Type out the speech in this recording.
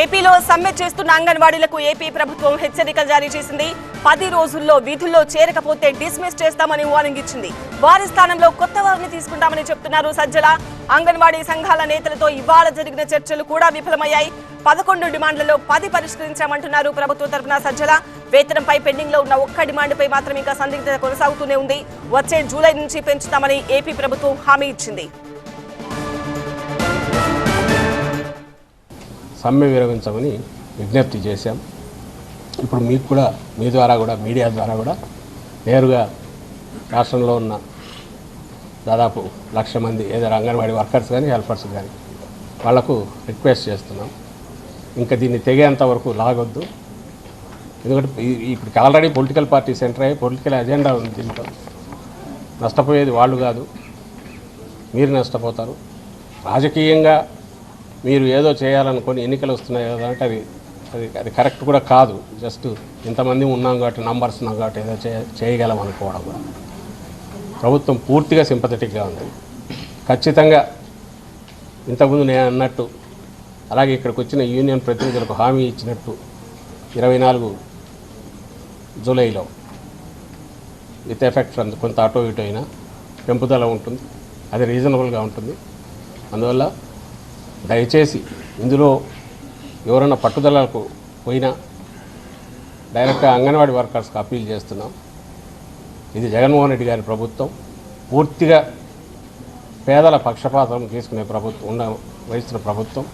ఏపీలో సమ్మె చేస్తున్న అంగన్వాడీలకు ఏపీ ప్రభుత్వం హెచ్చరికలు జారీ చేసింది. పది రోజుల్లో విధుల్లో చేరకపోతే డిస్మిస్ చేస్తామని వార్నింగ్ ఇచ్చింది. వారి స్థానంలో కొత్త వారిని తీసుకుంటామని చెప్తున్నారు సజ్జల. అంగన్వాడీ సంఘాల నేతలతో ఇవాళ జరిగిన చర్చలు కూడా విఫలమయ్యాయి. పదకొండు డిమాండ్లలో పది పరిష్కరించామంటున్నారు ప్రభుత్వం తరఫున సజ్జల. వేతనంపై పెండింగ్లో ఉన్న ఒక్క డిమాండ్పై మాత్రం ఇంకా సందిగ్ధత కొనసాగుతూనే ఉంది. వచ్చే జూలై నుంచి పెంచుతామని ఏపీ ప్రభుత్వం హామీ ఇచ్చింది. సమ్మె విరమించమని విజ్ఞప్తి చేశాం. ఇప్పుడు మీకు కూడా మీ ద్వారా కూడా మీడియా ద్వారా కూడా నేరుగా రాష్ట్రంలో ఉన్న దాదాపు లక్ష మంది ఏదైనా అంగన్వాడీ వర్కర్స్ కానీ హెల్పర్స్ కానీ వాళ్ళకు రిక్వెస్ట్ చేస్తున్నాం. ఇంకా దీన్ని తెగేంత వరకు లాగొద్దు. ఎందుకంటే ఇప్పటికి ఆల్రెడీ పొలిటికల్ పార్టీ సెంటర్ అయ్యి పొలిటికల్ ఎజెండా ఉంది దీంట్లో. నష్టపోయేది వాళ్ళు కాదు. మీరు నష్టపోతారు. రాజకీయంగా మీరు ఏదో చేయాలనుకొని ఎన్నికలు వస్తున్నాయి కదా అంటే అది అది అది కరెక్ట్ కూడా కాదు. జస్ట్ ఇంతమంది ఉన్నాం కాబట్టి నంబర్స్ ఉన్నాం కాబట్టి ఏదో చే చేయగలం అనుకోవడం కూడా. ప్రభుత్వం పూర్తిగా సింపథెటిక్గా ఉంది. ఖచ్చితంగా ఇంతకుముందు నేను అన్నట్టు అలాగే ఇక్కడికి వచ్చిన యూనియన్ ప్రతినిధులకు హామీ ఇచ్చినట్టు ఇరవై నాలుగు జూలైలో విత్ ఎఫెక్ట్ ఫ్రమ్ కొంత అటో ఇటో అయినా పెంపుదల ఉంటుంది. అది రీజనబుల్గా ఉంటుంది. అందువల్ల దయచేసి ఇందులో ఎవరైనా పట్టుదలకు పోయినా డైరెక్ట్గా అంగన్వాడీ వర్కర్స్కి అప్పీల్ చేస్తున్నాం. ఇది జగన్మోహన్ రెడ్డి గారి ప్రభుత్వం. పూర్తిగా పేదల పక్షపాతం తీసుకునే ప్రభుత్వం ఉన్న వహిస్తున్న ప్రభుత్వం.